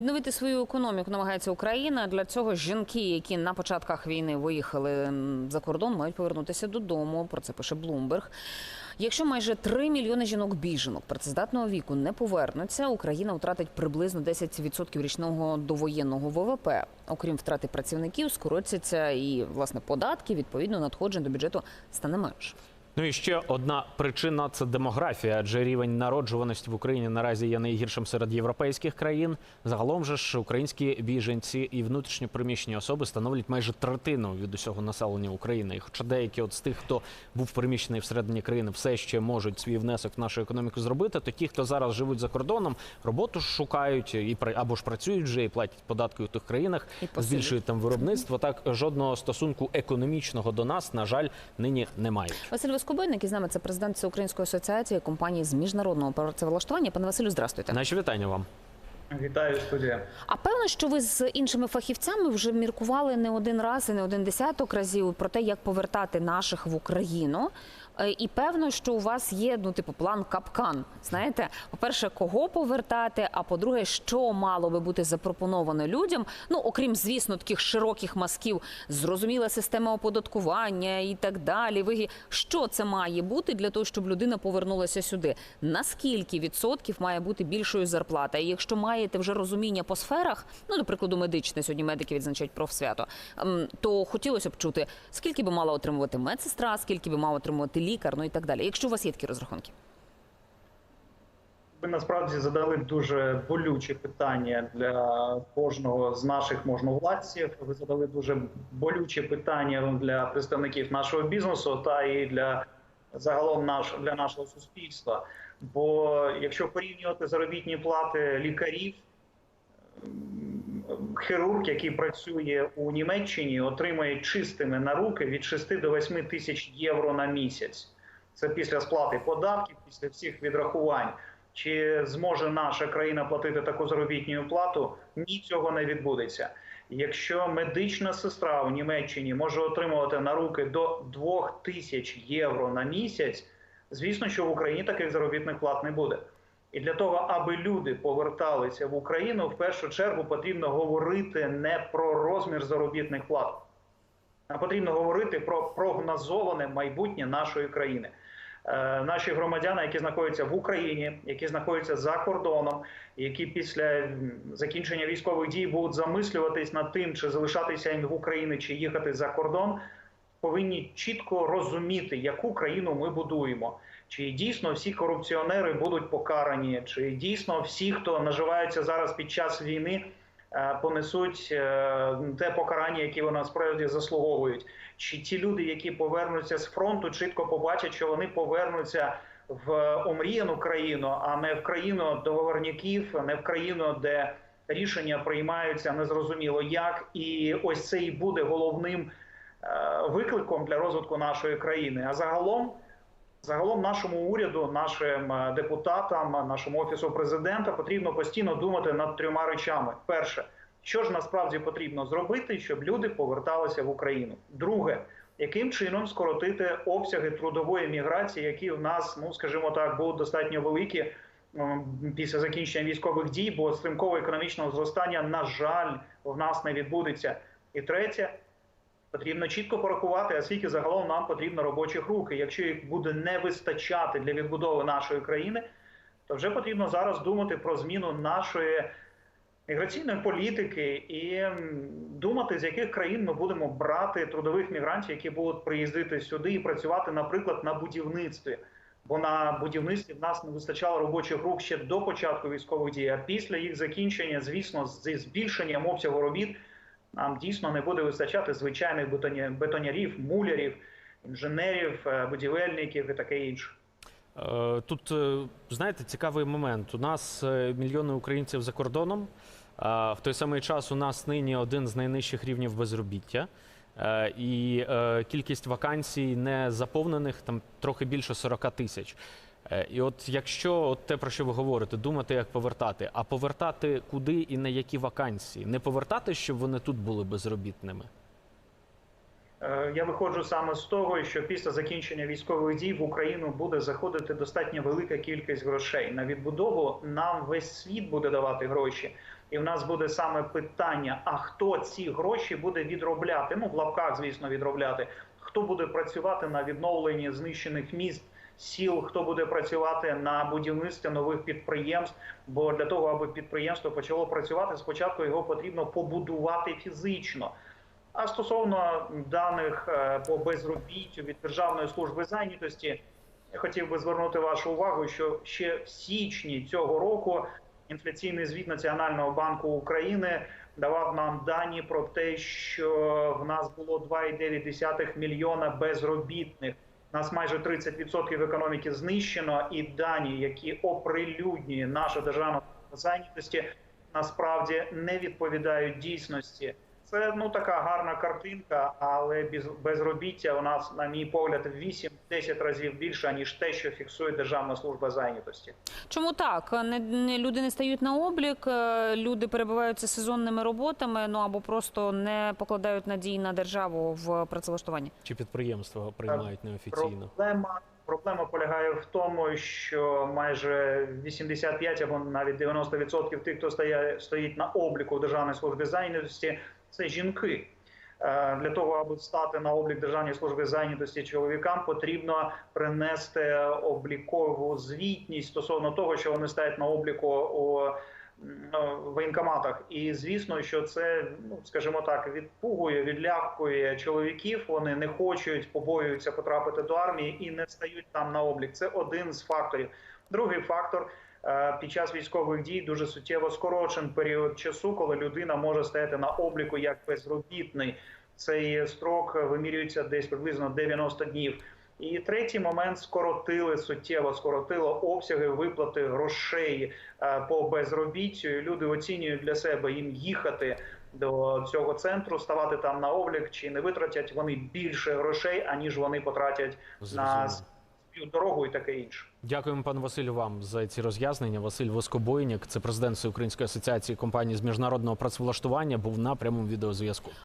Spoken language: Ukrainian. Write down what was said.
Відновити свою економіку намагається Україна. Для цього жінки, які на початках війни виїхали за кордон, мають повернутися додому. Про це пише Блумберг. Якщо майже 3 мільйони жінок-біженок працездатного віку не повернуться, Україна втратить приблизно 10% річного довоєнного ВВП. Окрім втрати працівників, скоротяться і власне податки. Відповідно, надходжень до бюджету стане менше. Ну і ще одна причина це демографія, адже рівень народжуваності в Україні наразі є найгіршим серед європейських країн. Загалом же ж українські біженці і внутрішньо приміщені особи становлять майже третину від усього населення України. І хоча деякі от з тих, хто був переміщений всередині країни, все ще можуть свій внесок в нашу економіку зробити, то ті, хто зараз живуть за кордоном, роботу шукають і або ж працюють вже і платять податки у тих країнах, збільшують там виробництво. Так жодного стосунку економічного до нас, на жаль, нині не мають. і з нами це президент Всеукраїнської асоціації компаній з міжнародного працевлаштування. Пане Василю, здрастуйте. Наші вітання вам. Вітаю студія. А певно, що ви з іншими фахівцями вже міркували не один раз і не один десяток разів про те, як повертати наших в Україну. Е, І певно, що у вас є ну, типу, план капкан. Знаєте, по-перше, кого повертати, а по-друге, що мало би бути запропоновано людям. Ну, окрім, звісно, таких широких мазків, зрозуміла система оподаткування і так далі. Ви що це має бути для того, щоб людина повернулася сюди? Наскільки відсотків має бути більшою зарплата? І якщо маєте вже розуміння по сферах, ну, до прикладу, медичне, сьогодні медики відзначають профсвято, ем, то хотілося б чути, скільки би мала отримувати медсестра, скільки би мав отримувати лікар, ну і так далі. Якщо у вас є такі розрахунки. Ви насправді задали дуже болюче питання для кожного з наших можновладців. Ви задали дуже болюче питання для представників нашого бізнесу та і для загалом наш для нашого суспільства. Бо якщо порівнювати заробітні плати лікарів, хірург, який працює у Німеччині, отримує чистими на руки від 6 до 8 тисяч євро на місяць. Це після сплати податків, після всіх відрахувань. Чи зможе наша країна платити таку заробітну плату? Ні, цього не відбудеться. Якщо медична сестра у Німеччині може отримувати на руки до 2 тисяч євро на місяць, звісно, що в Україні таких заробітних плат не буде. І для того, аби люди поверталися в Україну, в першу чергу потрібно говорити не про розмір заробітних плат, а потрібно говорити про прогнозоване майбутнє нашої країни. Е, Наші громадяни, які знаходяться в Україні, які знаходяться за кордоном, які після закінчення військових дій будуть замислюватись над тим, чи залишатися в Україні, чи їхати за кордон, повинні чітко розуміти, яку країну ми будуємо. Чи дійсно всі корупціонери будуть покарані, чи дійсно всі, хто наживаються зараз під час війни, е, понесуть е, те покарання, яке вони насправді заслуговують. Чи ті люди, які повернуться з фронту, чітко побачать, що вони повернуться в омріяну країну, а не в країну договорняків, не в країну, де рішення приймаються незрозуміло як, і ось це і буде головним е, викликом для розвитку нашої країни. А загалом. Загалом нашому уряду, нашим е, депутатам, нашому офісу президента потрібно постійно думати над трьома речами: перше, що ж насправді потрібно зробити, щоб люди поверталися в Україну. Друге, яким чином скоротити обсяги трудової міграції, які в нас, ну скажімо так, будуть достатньо великі після закінчення військових дій, бо стрімкового економічного зростання, на жаль, в нас не відбудеться. І третє, Потрібно чітко порахувати, а скільки загалом нам потрібно робочих рук. І Якщо їх буде не вистачати для відбудови нашої країни, то вже потрібно зараз думати про зміну нашої міграційної політики і думати, з яких країн ми будемо брати трудових мігрантів, які будуть приїздити сюди і працювати, наприклад, на будівництві. Бо на будівництві в нас не вистачало робочих рук ще до початку військових дій. А після їх закінчення, звісно, зі збільшенням обсягу робіт нам дійсно не буде вистачати звичайних бетонярів, мулярів, інженерів, е, будівельників і таке інше. Е, Тут е, знаєте цікавий момент. У нас мільйони українців за кордоном. В той самий час у нас нині один з найнижчих рівнів безробіття. І кількість вакансій не заповнених там трохи більше 40 тисяч. Е, І от якщо от те, про що ви говорите, думати, як повертати, а повертати куди і на які вакансії? Не повертати, щоб вони тут були безробітними. Е, Я виходжу саме з того, що після закінчення військових дій в Україну буде заходити достатньо велика кількість грошей на відбудову. Нам весь світ буде давати гроші. І в нас буде саме питання: а хто ці гроші буде відробляти? Ну в лапках, звісно, відробляти. Хто буде працювати на відновленні знищених міст? Сіл, хто буде працювати на будівництві нових підприємств. Бо для того, аби підприємство почало працювати, спочатку його потрібно побудувати фізично. А стосовно даних е, по безробіттю від Державної служби зайнятості, я хотів би звернути вашу увагу, що ще в січні цього року інфляційний звіт Національного банку України давав нам дані про те, що в нас було 2,9 мільйона безробітних. Нас майже 30% економіки знищено, і дані, які оприлюднює наша державна зайнятості, насправді не відповідають дійсності. Це ну така гарна картинка, але без- безробіття у нас, на мій погляд, в 8-10 разів більше ніж те, що фіксує Державна служба зайнятості. Чому так? Не, не люди не стають на облік, е, люди перебуваються сезонними роботами, ну або просто не покладають надії на державу в працевлаштуванні. Чи підприємства приймають неофіційно? Проблема проблема полягає в тому, що майже 85 або навіть 90% тих, хто стоїть на обліку в Державній службі зайнятості, це жінки. Е, Для того аби стати на облік Державної служби зайнятості чоловікам, потрібно принести облікову звітність стосовно того, що вони стоять на обліку у воєнкоматах. І звісно, що це, ну скажімо так, відпугує, відлякує чоловіків. Вони не хочуть, побоюються потрапити до армії і не стають там на облік. Це один з факторів. Другий фактор. Е, Під час військових дій дуже суттєво скорочен період часу, коли людина може стояти на обліку як безробітний. Цей строк вимірюється десь приблизно 90 днів. І третій момент скоротили суттєво скоротило обсяги виплати грошей е, по безробіттю. Люди оцінюють для себе їм їхати до цього центру, ставати там на облік, чи не витратять вони більше грошей, аніж вони потратять на Зрозуміло. свою дорогу і таке інше. Дякуємо, пан Василю, вам за ці роз'яснення. Василь Воскобойнік, це президент Української асоціації компаній з міжнародного працевлаштування, був на прямому відеозв'язку.